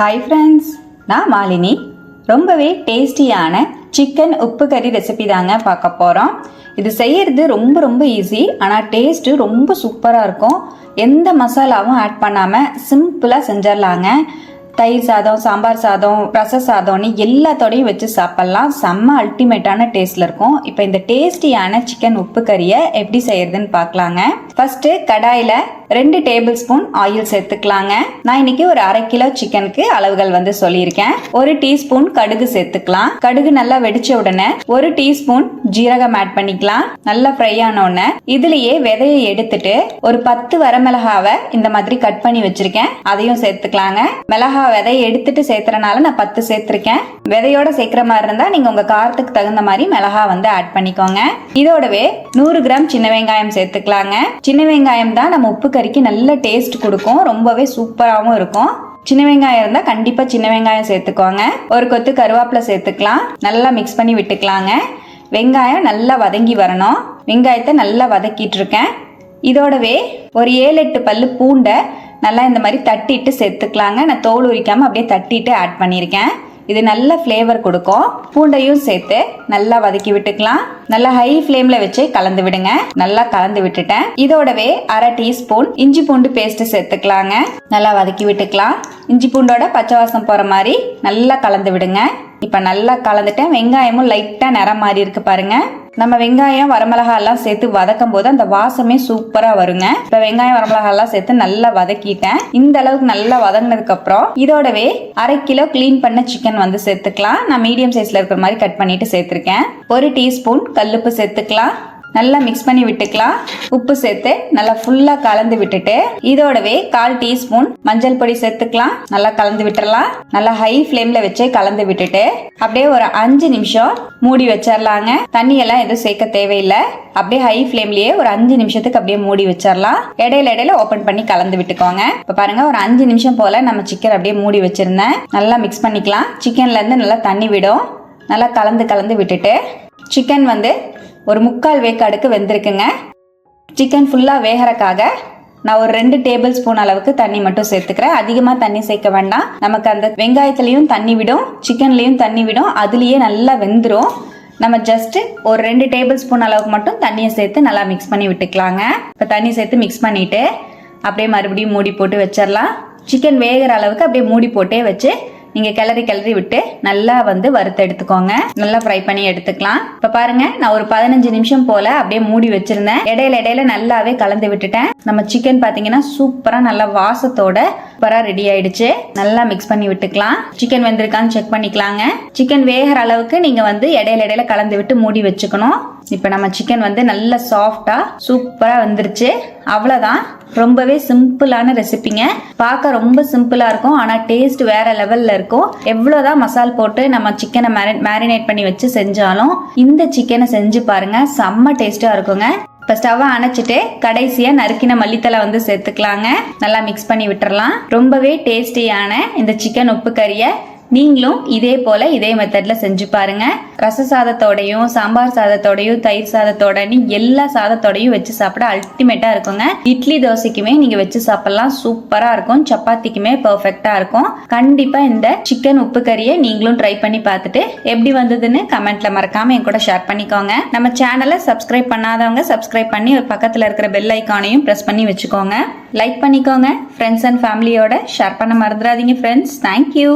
Hi friends நான் மாலினி. ரொம்பவே டேஸ்டியான சிக்கன் உப்பு கறி ரெசிபி தாங்க பார்க்க போகிறோம் இது செய்யறது ரொம்ப ரொம்ப ஈஸி ஆனால் டேஸ்ட்டு ரொம்ப சூப்பராக இருக்கும். எந்த மசாலாவும் ஆட் பண்ணாமல் சிம்பிளாக செஞ்சிடலாங்க. தயிர் சாதம் சாம்பார் சாதம் ரச சாதம்னு எல்லாத்தோடையும் வச்சு சாப்பிட்லாம். செம்ம அல்டிமேட்டான டேஸ்ட்ல இருக்கும். இப்போ இந்த டேஸ்டியான சிக்கன் உப்பு கறியை எப்படி செய்யறதுன்னு பார்க்கலாங்க. ஃபர்ஸ்ட் கடாயில ரெண்டு டேபிள் ஸ்பூன் ஆயில் சேர்த்துக்கலாங்க. நான் இன்னைக்கு ஒரு அரை கிலோ சிக்கனுக்கு அளவுகள் வந்து சொல்லியிருக்கேன். ஒரு டீஸ்பூன் கடுகு சேர்த்துக்கலாம். கடுகு நல்லா வெடிச்ச உடனே ஒரு டீஸ்பூன் ஜீரகம் ஆட் பண்ணிக்கலாம். நல்லா ஃப்ரை ஆன உடனே இதுலயே விதையை எடுத்துட்டு ஒரு பத்து வரமிளகாவை இந்த மாதிரி கட் பண்ணி வச்சிருக்கேன். அதையும் சேர்த்துக்கலாங்க. மிளகா விதையை எடுத்துட்டு சேர்த்துறனால நான் பத்து சேர்த்திருக்கேன். விதையோட சேர்க்கிற மாதிரி இருந்தா நீங்க உங்க காரத்துக்கு தகுந்த மாதிரி மிளகா வந்து ஆட் பண்ணிக்கோங்க. இதோடவே நூறு கிராம் சின்ன வெங்காயம் சேர்த்துக்கலாங்க. சின்ன வெங்காயம் தான் நம்ம உப்பு கறிக்கு நல்ல டேஸ்ட் கொடுக்கும். ரொம்பவே சூப்பராகவும் இருக்கும். சின்ன வெங்காயம் இருந்தால் கண்டிப்பாக சின்ன வெங்காயம் சேர்த்துக்கோங்க. ஒரு கொத்து கருவேப்பிலை சேர்த்துக்கலாம். நல்லா மிக்ஸ் பண்ணி விட்டுக்கலாங்க. வெங்காயம் நல்லா வதங்கி வரணும். வெங்காயத்தை நல்லா வதக்கிட்டு இருக்கேன். இதோடவே ஒரு ஏழு எட்டு பல்லு பூண்டை நல்லா இந்த மாதிரி தட்டிட்டு சேர்த்துக்கலாங்க. நான் தோல் உரிக்காமல் அப்படியே தட்டிட்டு ஆட் பண்ணியிருக்கேன். இது நல்ல ஃப்ளேவர் கொடுக்கும். பூண்டையும் சேர்த்து நல்லா வதக்கி விட்டுக்கலாம். நல்லா ஹை ஃப்ளேம்ல வச்சு கலந்து விடுங்க. நல்லா கலந்து விட்டுட்டேன். இதோடவே அரை டீஸ்பூன் இஞ்சி பூண்டு பேஸ்ட் சேர்த்துக்கலாங்க. நல்லா வதக்கி விட்டுக்கலாம். இஞ்சி பூண்டோட பச்சை வாசம் போற மாதிரி நல்லா கலந்து விடுங்க. இப்ப நல்லா கலந்துட்டேன். வெங்காயமும் லைட்டா நிறம் மாறி இருக்கு பாருங்க. நம்ம வெங்காயம் வரமிளகா எல்லாம் சேர்த்து வதக்கும் போது அந்த வாசமே சூப்பரா வருங்க. இப்ப வெங்காயம் வரமிளகா எல்லாம் சேர்த்து நல்லா வதக்கிட்டேன். இந்த அளவுக்கு நல்லா வதங்கினதுக்கு அப்புறம் இதோடவே அரை கிலோ க்ளீன் பண்ண சிக்கன் வந்து சேர்த்துக்கலாம். நான் மீடியம் சைஸ்ல இருக்கிற மாதிரி கட் பண்ணிட்டு சேர்த்திருக்கேன். ஒரு டீஸ்பூன் கல்லுப்பு சேர்த்துக்கலாம். நல்லா மிக்ஸ் பண்ணி விட்டுக்கலாம். உப்பு சேர்த்து நல்லா ஃபுல்லா கலந்து விட்டுட்டு இதோடவே கால் டீஸ்பூன் மஞ்சள் பொடி சேர்த்துக்கலாம். நல்லா கலந்து விட்டுறலாம். நல்லா ஹை ஃப்ளேம்ல வச்சு கலந்து விட்டுட்டு அப்படியே ஒரு அஞ்சு நிமிஷம் மூடி வச்சிடலாங்க தண்ணியெல்லாம் எதுவும் சேர்க்க தேவையில்லை. அப்படியே ஹை ஃப்ளேம்லயே ஒரு அஞ்சு நிமிஷத்துக்கு அப்படியே மூடி வச்சிடலாம் இடையில இடையில ஓபன் பண்ணி கலந்து விட்டுக்கோங்க. இப்ப பாருங்க ஒரு அஞ்சு நிமிஷம் போல நம்ம சிக்கன் அப்படியே மூடி வச்சிருந்தேன். நல்லா மிக்ஸ் பண்ணிக்கலாம். சிக்கன்ல இருந்து நல்லா தண்ணி விடும். நல்லா கலந்து கலந்து விட்டுட்டு சிக்கன் வந்து ஒரு முக்கால் வேக்காடுக்கு வெந்திருக்குங்க. சிக்கன் ஃபுல்லாக வேகறக்காக நான் ஒரு ரெண்டு டேபிள் ஸ்பூன் அளவுக்கு தண்ணி மட்டும் சேர்த்துக்கிறேன். அதிகமாக தண்ணி சேர்க்க வேண்டாம். நமக்கு அந்த வெங்காயத்துலேயும் தண்ணி விடும் சிக்கன்லேயும் தண்ணி விடும். அதுலேயே நல்லா வெந்துடும் நம்ம ஜஸ்ட்டு ஒரு ரெண்டு டேபிள் ஸ்பூன் அளவுக்கு மட்டும் தண்ணியை சேர்த்து நல்லா மிக்ஸ் பண்ணி விட்டுக்கலாங்க. இப்போ தண்ணி சேர்த்து மிக்ஸ் பண்ணிவிட்டு அப்படியே மறுபடியும் மூடி போட்டு வச்சிடலாம். சிக்கன் வேகிற அளவுக்கு அப்படியே மூடி போட்டே வச்சு நீங்க கிளறி கிளறி விட்டு நல்லா வந்து வறுத்து எடுத்துக்கோங்க. நல்லா ஃப்ரை பண்ணி எடுத்துக்கலாம். இப்ப பாருங்க நான் ஒரு பதினஞ்சு நிமிஷம் போல அப்படியே மூடி வச்சிருந்தேன். இடையில இடையில நல்லாவே கலந்து விட்டுட்டேன். நம்ம சிக்கன் பாத்தீங்கன்னா சூப்பரா நல்லா வாசத்தோட சூப்பரா ரெடி ஆயிடுச்சு. நல்லா மிக்ஸ் பண்ணி விட்டுக்கலாம். சிக்கன் வெந்திருக்கான்னு செக் பண்ணிக்கலாங்க. சிக்கன் வேகிற அளவுக்கு நீங்க வந்து இடையில இடையில கலந்து விட்டு மூடி வச்சுக்கணும். இப்போ நம்ம சிக்கன் வந்து நல்ல சாஃப்டாக சூப்பராக வந்துருச்சு. அவ்வளோதான் ரொம்பவே சிம்பிளான ரெசிபிங்க பார்க்க ரொம்ப சிம்பிளாக இருக்கும். ஆனால் டேஸ்ட் வேற லெவலில் இருக்கும். எவ்வளோதான் மசால் போட்டு நம்ம சிக்கனை மேரினேட் பண்ணி வச்சு செஞ்சாலும் இந்த சிக்கனை செஞ்சு பாருங்க. செம்ம டேஸ்ட்டாக இருக்குங்க. இப்போ ஸ்டவ்வை அணைச்சிட்டு கடைசியாக நறுக்கின மல்லித்தலை வந்து சேர்த்துக்கலாங்க. நல்லா மிக்ஸ் பண்ணி விட்டுறலாம். ரொம்பவே டேஸ்டியான இந்த சிக்கன் உப்பு கறியை நீங்களும் இதே போல இதே மெத்தட்ல செஞ்சு பாருங்க. ரச சாதத்தோடையும் சாம்பார் சாதத்தோடையும் தயிர் சாதத்தோட நீ எல்லா சாதத்தோடையும் வச்சு சாப்பிட அல்டிமேட்டா இருக்குங்க. இட்லி தோசைக்குமே நீங்க வச்சு சாப்பிடலாம். சூப்பரா இருக்கும். சப்பாத்திக்குமே பெர்ஃபெக்டா இருக்கும். கண்டிப்பா இந்த சிக்கன் உப்பு கறியை நீங்களும் ட்ரை பண்ணி பார்த்துட்டு எப்படி வந்ததுன்னு கமெண்ட்ல மறக்காம என் கூட ஷேர் பண்ணிக்கோங்க. நம்ம சேனலை சப்ஸ்கிரைப் பண்ணாதவங்க சப்ஸ்கிரைப் பண்ணி ஒரு பக்கத்துல இருக்கிற பெல் ஐக்கானையும் ப்ரெஸ் பண்ணி வச்சுக்கோங்க. லைக் பண்ணிக்கோங்க. ஃப்ரெண்ட்ஸ் அண்ட் ஃபேமிலியோட ஷேர் பண்ண மறந்துடாதீங்க ஃப்ரெண்ட்ஸ் தேங்க்யூ